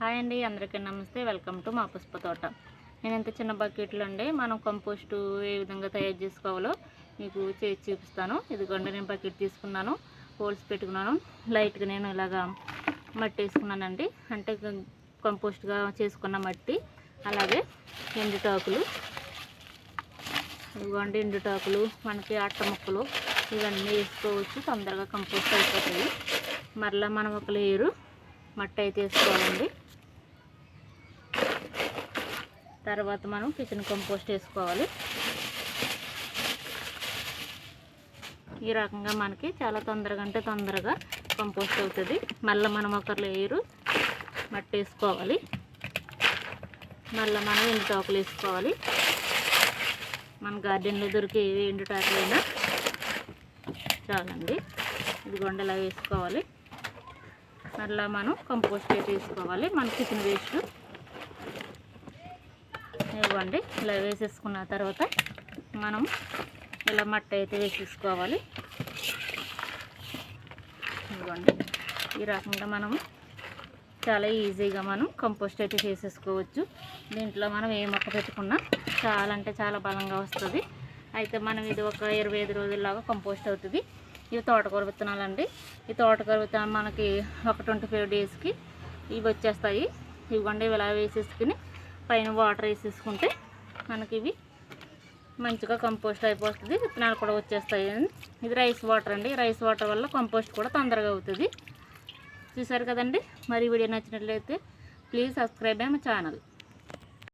Hi అండి అందరికీ నమస్తే. వెల్కమ్ టు మా పుష్ప తోట. నేను ఎంత చిన్న బకెట్లు అండి మనం కంపోస్ట్ ఏ విధంగా తయారు చేసుకోవాలో మీకు చేసి చూపిస్తాను. ఇదిగోండి నేను బకెట్ తీసుకున్నాను హోల్స్ పెట్టుకున్నాను. లైట్గా నేను ఇలాగా మట్టి వేసుకున్నానండి. అంటే కంపోస్ట్గా చేసుకున్న మట్టి అలాగే ఎండుటాకులు ఇదిగోండి ఎండుటాకులు మనకి అట్ట ముక్కలు ఇవన్నీ వేసుకోవచ్చు. తొందరగా కంపోస్ట్ అయిపోతాయి. మరలా మనం ఒక లేయరు మట్టి అయితే వేసుకోవాలండి. తర్వాత మనం కిచెన్ కంపోస్ట్ వేసుకోవాలి. ఈ రకంగా మనకి చాలా తొందరగా అంటే తొందరగా కంపోస్ట్ అవుతుంది. మళ్ళీ మనం ఒక లేయరు మట్టి వేసుకోవాలి. మళ్ళీ మనం ఎండు టాకులు వేసుకోవాలి. మన గార్డెన్లో దొరికే ఏ ఎండు టాకులైనా చాలండి. ఇది ఇలా వేసుకోవాలి. మళ్ళీ మనం కంపోస్ట్ అయితే వేసుకోవాలి. మన కిచెన్ వేస్ట్ ఇవ్వండి. ఇలా వేసేసుకున్న తర్వాత మనం ఇలా మట్టి అయితే వేసేసుకోవాలి. ఇవ్వండి. ఈ రకంగా మనం చాలా ఈజీగా మనం కంపోస్ట్ అయితే చేసేసుకోవచ్చు. దీంట్లో మనం ఏ మొక్క పెట్టుకున్నా చాలా అంటే చాలా బలంగా వస్తుంది. అయితే మనం ఇది ఒక ఇరవై ఐదు రోజుల్లాగా కంపోస్ట్ అవుతుంది. ఇవి తోటకూర విత్తనాలండి. ఈ తోటకూర విత్తనాలు మనకి ఒక ట్వంటీ ఫైవ్ డేస్కి ఇవి వచ్చేస్తాయి. ఇవ్వండి ఇవి ఇలా వేసేసుకుని పైన వాటర్ వేసేసుకుంటే మనకి ఇవి మంచిగా కంపోస్ట్ అయిపోతుంది. విత్తనాలు కూడా వచ్చేస్తాయి ఇది రైస్ వాటర్ అండి. రైస్ వాటర్ వల్ల కంపోస్ట్ కూడా తొందరగా అవుతుంది. చూసారు కదండి? మరి వీడియో నచ్చినట్లయితే ప్లీజ్ సబ్స్క్రైబ్ మై ఛానల్.